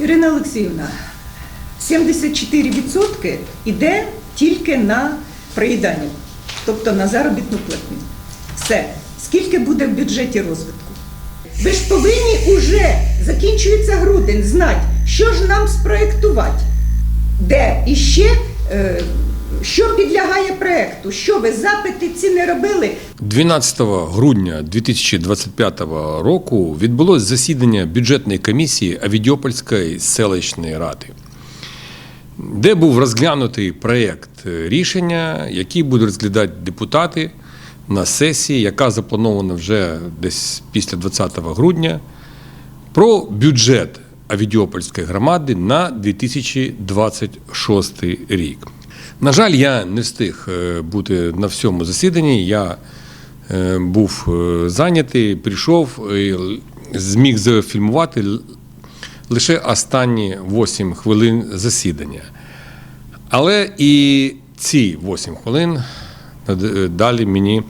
Ірина Олексіївна, 74% йде тільки на проїдання, тобто на заробітну платню. Все. Скільки буде в бюджеті розвитку? Ви ж повинні уже, закінчується грудень, знати, що ж нам спроєктувати, де іще. е, що підлягає проєкту, що ви запити ці не робили, 12 грудня 2025 року відбулось засідання бюджетної комісії Авідіопольської селищної ради, де був розглянутий проєкт рішення, який будуть розглядати депутати на сесії, яка запланована вже десь після 20 грудня, про бюджет Авідіопольської громади на 2026 рік. На жаль, я не встиг е, бути на всьому засіданні. Я е, був е, зайнятий, прийшов і зміг зафільмувати лише останні 8 хвилин засідання. Але і ці 8 хвилин дали мені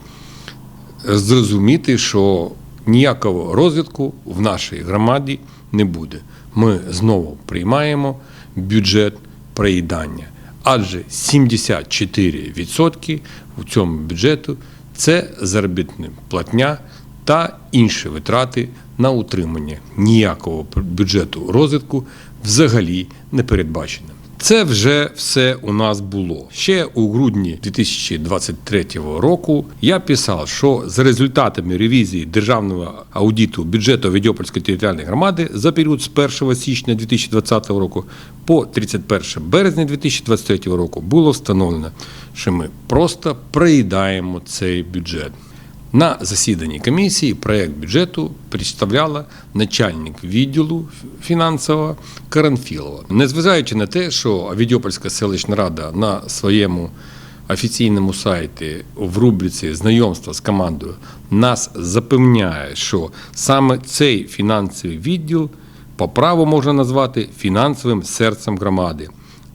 зрозуміти, що ніякого розвитку в нашій громаді не буде. Ми знову приймаємо бюджет проїдання. Адже 74% у цьому бюджету це заробітна платня та інші витрати на утримання. Ніякого бюджету розвитку взагалі не передбачено. Це вже все у нас було. Ще у грудні 2023 року я писав, що за результатами ревізії державного аудиту бюджету Відьопольської територіальної громади за період з 1 січня 2020 року по 31 березня 2023 року було встановлено, що ми просто проїдаємо цей бюджет. На засіданні комісії проект бюджету представляла начальник відділу фінансового Каранфілова. Незважаючи на те, що Авідіопольська селищна рада на своєму офіційному сайті в рубриці знайомства з командою нас запевняє, що саме цей фінансовий відділ по праву можна назвати фінансовим серцем громади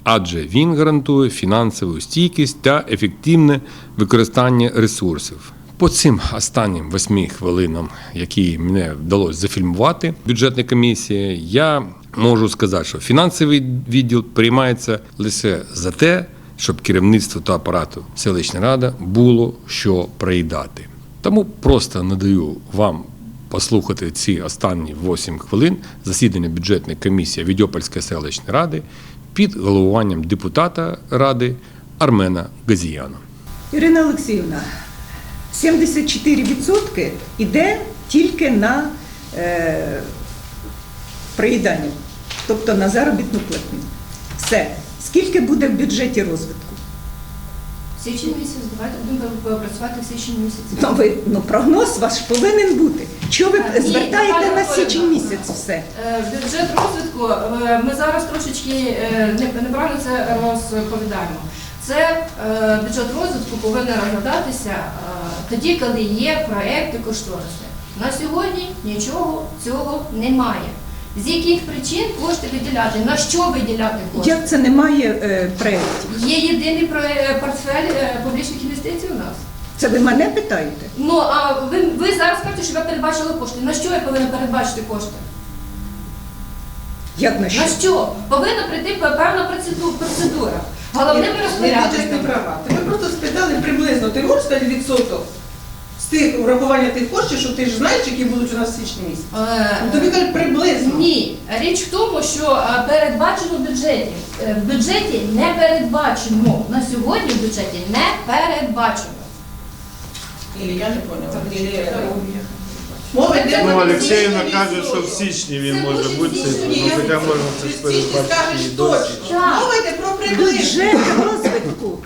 адже він гарантує фінансову стійкість та ефективне використання ресурсів. По цим останнім восьми хвилинам, які мені вдалося зафільмувати бюджетна комісія, я можу сказати, що фінансовий відділ приймається лише за те, щоб керівництво та апарату селищної ради було що проїдати. Тому просто надаю вам послухати ці останні 8 хвилин засідання бюджетної комісії Відьопольської селищної ради під головуванням депутата ради Армена Газіяна. Ірина Олексіївна, 74% йде тільки на е, проїдання, тобто на заробітну платню. Все. Скільки буде в бюджеті розвитку? Січень місяць, давайте будемо працювати в січні місяці. Ну, ви, ну, прогноз ваш повинен бути. Чого ви Ні, звертаєте Наталя на січень місяць все? Е, Бюджет розвитку, е, ми зараз трошечки е, не- неправильно це розповідаємо. Це е, бюджет розвитку повинен розглядатися е, тоді, коли є проекти кошториси. На сьогодні нічого цього немає. З яких причин кошти виділяти? На що виділяти кошти? Як це немає е, проєктів? Є єдиний про- портфель е, публічних інвестицій у нас. Це ви мене питаєте? Ну а ви, ви зараз кажете, що ви передбачили кошти. На що я повинна передбачити кошти? Як на що? На що? Повинна прийти певна процедура. Розпорядниками. не права. Тебе просто спитали приблизно, ти можеш сказати відсоток з тих врахування тих коштів, що ти ж знаєш, які будуть у нас в січні місяці? Е, Ну, тобі кажуть приблизно. Ні, річ в тому, що е, передбачено в бюджеті. Е, В бюджеті не передбачено. На сьогодні в бюджеті не передбачено. Ілі я не поняла. Ілі... Мова йде Ну, про Олексіївна каже, що в січні він Це може бути, в січні. ну, хоча можна це ж Січні передбачити скажеш і досі. точно. Мова йде про приблизно. Бюджет розвитку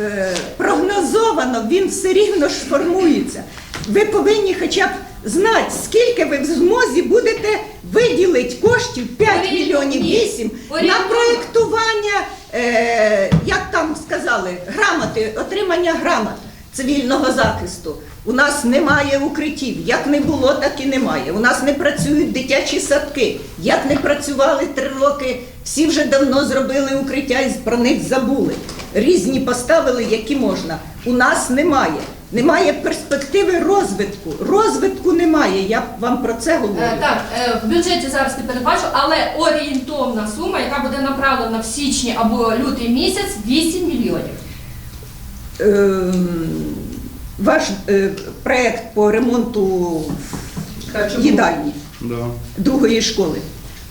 е, прогнозовано, він все рівно ж формується. Ви повинні хоча б знати, скільки ви в змозі будете виділити коштів 5 Орієнтовно. мільйонів 8 на проєктування, е, як там сказали, грамоти, отримання грамот цивільного захисту. У нас немає укриттів. Як не було, так і немає. У нас не працюють дитячі садки. Як не працювали три роки, всі вже давно зробили укриття і про них забули. Різні поставили, які можна. У нас немає. Немає перспективи розвитку. Розвитку немає. Я вам про це говорю. Е, Так, е, в бюджеті зараз не передбачу, але орієнтовна сума, яка буде направлена в січні або лютий місяць 8 мільйонів. Ем, Ваш е, проект по ремонту їдальні Да. другої школи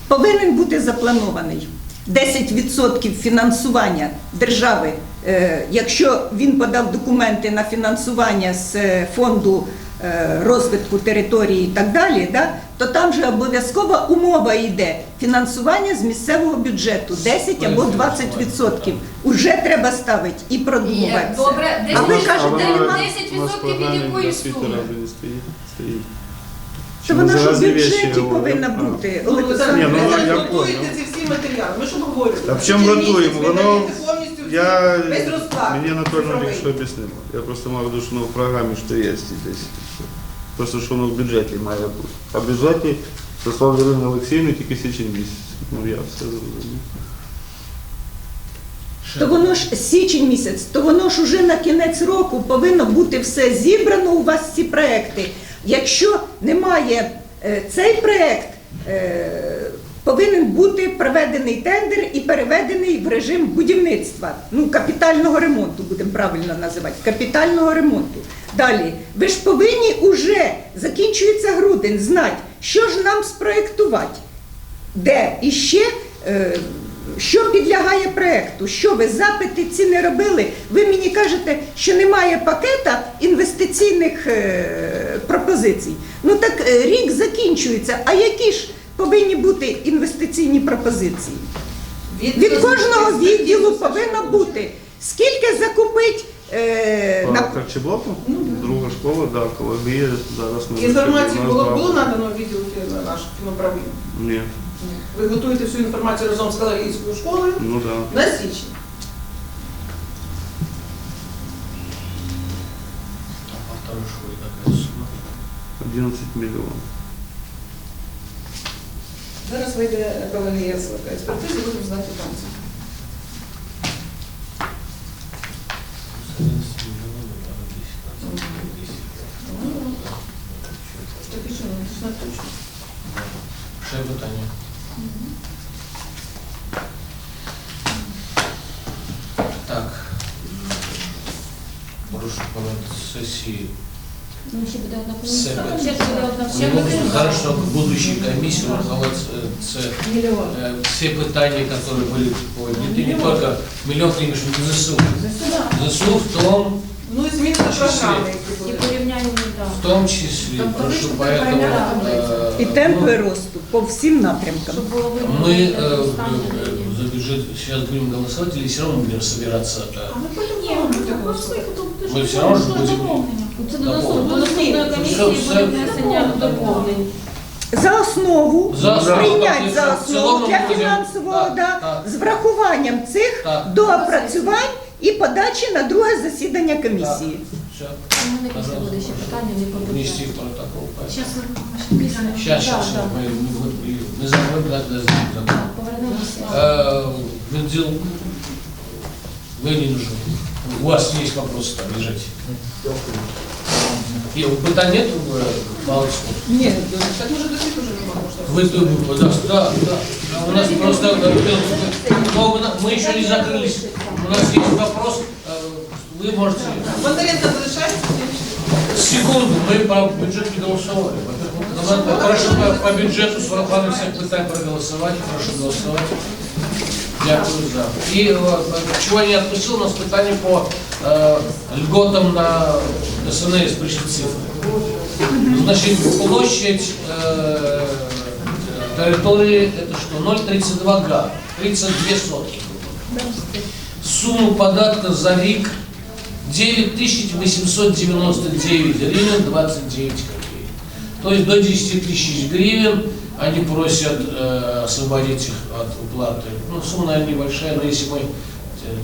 повинен бути запланований 10% фінансування держави. Е, Якщо він подав документи на фінансування з е, фонду розвитку території і так далі, да, то там же обов'язкова умова йде фінансування з місцевого бюджету 10 або 20%. Уже треба ставити і Є, продумувати. це. добре, А ви 10% кажете, нема. 10% від якої суми? То вона ж у бюджеті повинна бути. Ну, ви Ні, ну, ви зараз я готуєте ці всі матеріали. Ми що говоримо? А в чому готуємо? ви Воно- даєте Я, весь розклад. мені Анатолій. Ильич об'яснив. Я просто мав в що воно в програмі що є десь. Просто що воно в бюджеті має бути. А в бюджеті Слава Ірина Олексіївна тільки січень місяць. Ну я все зрозумів. То воно ж січень місяць, то воно ж уже на кінець року повинно бути все зібрано у вас ці проекти. Якщо немає е, цей проект, е, повинен бути проведений тендер і переведений в режим будівництва, ну капітального ремонту, будемо правильно називати, капітального ремонту. Далі, ви ж повинні уже закінчується грудень, знати, що ж нам спроектувати де і ще е, що підлягає проекту, що ви запити ці не робили. Ви мені кажете, що немає пакета інвестиційних е, пропозицій. Ну так е, рік закінчується. А які ж повинні бути інвестиційні пропозиції? Від кожного відділу повинно бути. Скільки закупить е, на харчоблоку? Друга школа, да, екологія. Зараз ми Інформацію у нас було, було надано відділу наших фінуправління? Ні, Ви готуєте всю інформацію разом з Калагійською школою ну да. на січень. А по второй школе какая 11 мільйонів. Зараз вийде Калагія з експертизи, будемо знати там. 11 миллионов, а 10, 10. Такі що, ну. Ще питання. Так. Прошу момент сесії. Ну, ще буде одна Це комісія. Ще буде одна Ще буде Ну, Хорошо, будущей комиссии организовать це Мільйон. э, все питания, которые были подняты, не только миллион ты имеешь в виду ЗСУ. ЗСУ в том, Ну і зміни до програми, які І були. порівняння, да. в том числе, Там прошу повышенная поэтому... программа. э, і темпи ну, росту по всім напрямкам. Щоб було видно, Мы як э, це стане. э, за бюджет сейчас будем голосовать или все равно будем собираться? э, А ми потім Ні, будемо ну, голосувати. Ми все одно ж будемо- Це до наступної до наступної комісії Все, все. буде внесення доповнень. За основу За основу, прийнять так, за в цілому основу для будемо- фінансового так, да, так. з врахуванням цих Так. доопрацювань і подачі на друге засідання комісії. Все, У мене після буде ще питання, не по внести бюджету. в протокол. Зараз Сейчас, сейчас, мы, мы, мы забудем, да, да, забудем. Повернемося. Э, Вензил, вы не нужны. У вас есть вопросы там лежать. И пытаний нет, э, Павлович? Ні, Так може до всіх уже нема можна. Вы, э, да, да, да. У нас просто, э, э, но мы на- мы еще не закрылись. У нас есть вопрос, э, вы можете... Бондаренко залишається? Секунду, мы по бюджету не голосовали. Во-первых, Прошу по, по бюджету с врахованием всех питань проголосовать. Прошу голосовать. Дякую за. І е, чого я не відпустив, у нас питання по е, льготам на СНС прийшли цифри. Значить, площадь е, території, це що, 0,32 га, 32 сотки. Сумму податка за рік 9899 гривен 29 копеек. То есть до 10 тысяч гривен они просят э, освободить их от уплаты. Ну, сумма, наверное, небольшая, но если мы э,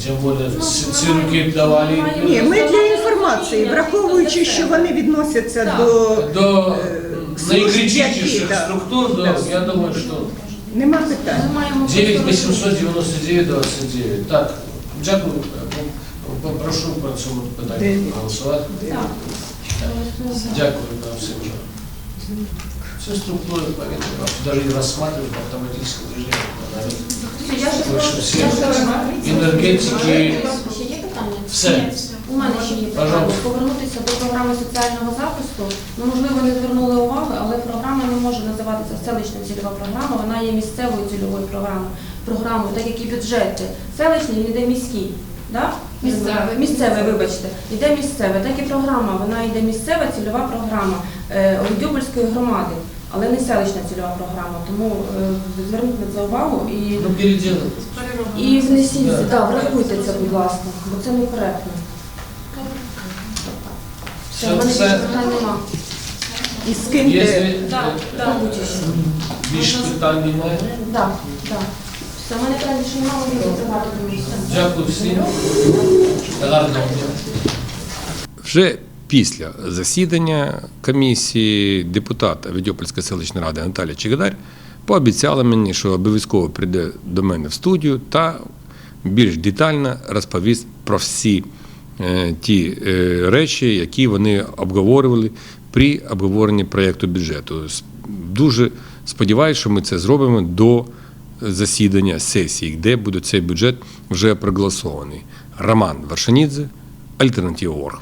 тем более Ну, ц- ну, цирки давали... ну, ні, ми для інформації, враховуючи, що вони відносяться Так. до До Е, служб, наикритичнейших які, да. структур, да, Да. я думаю, что нема питань. Ми маємо 9899 29. Так, дякую. П- Попрошу про цьому питанні Дев'ять. голосувати. Так. Дякую на всім. Все структуры поэтому даже не рассматривают Ще є питання? все. У мене ще є питання. Повернутися до програми соціального захисту. Ну, можливо, не звернули уваги, але програма не може називатися селищна цільова програма. Вона є місцевою цільовою програмою, програмою, так як і бюджети. Селищний він йде міський. Да? Місцевий. Місцевий, вибачте. Йде місцеве, так і програма. Вона йде місцева цільова програма е, Овідюбольської громади, але не селищна цільова програма. Тому е, зверніть на це увагу і, Ну, і внесіть, Да. да, врахуйте це, будь ласка, бо це некоректно. Все, в мене більше питань нема. І скиньте. Якщо Мабуть, ще. більше питань немає, Так, так. В мене питань більше немає, можна закривати дякую всім. Гарного дня. Вже після засідання комісії депутата Відьопольської селищної ради Наталія Чигадар пообіцяла мені, що обов'язково прийде до мене в студію та більш детально розповість про всі е, ті е, речі, які вони обговорювали при обговоренні проєкту бюджету. Дуже сподіваюся, що ми це зробимо до засідання сесії, де буде цей бюджет вже проголосований. Роман Варшанідзе, Альтернатива Орг.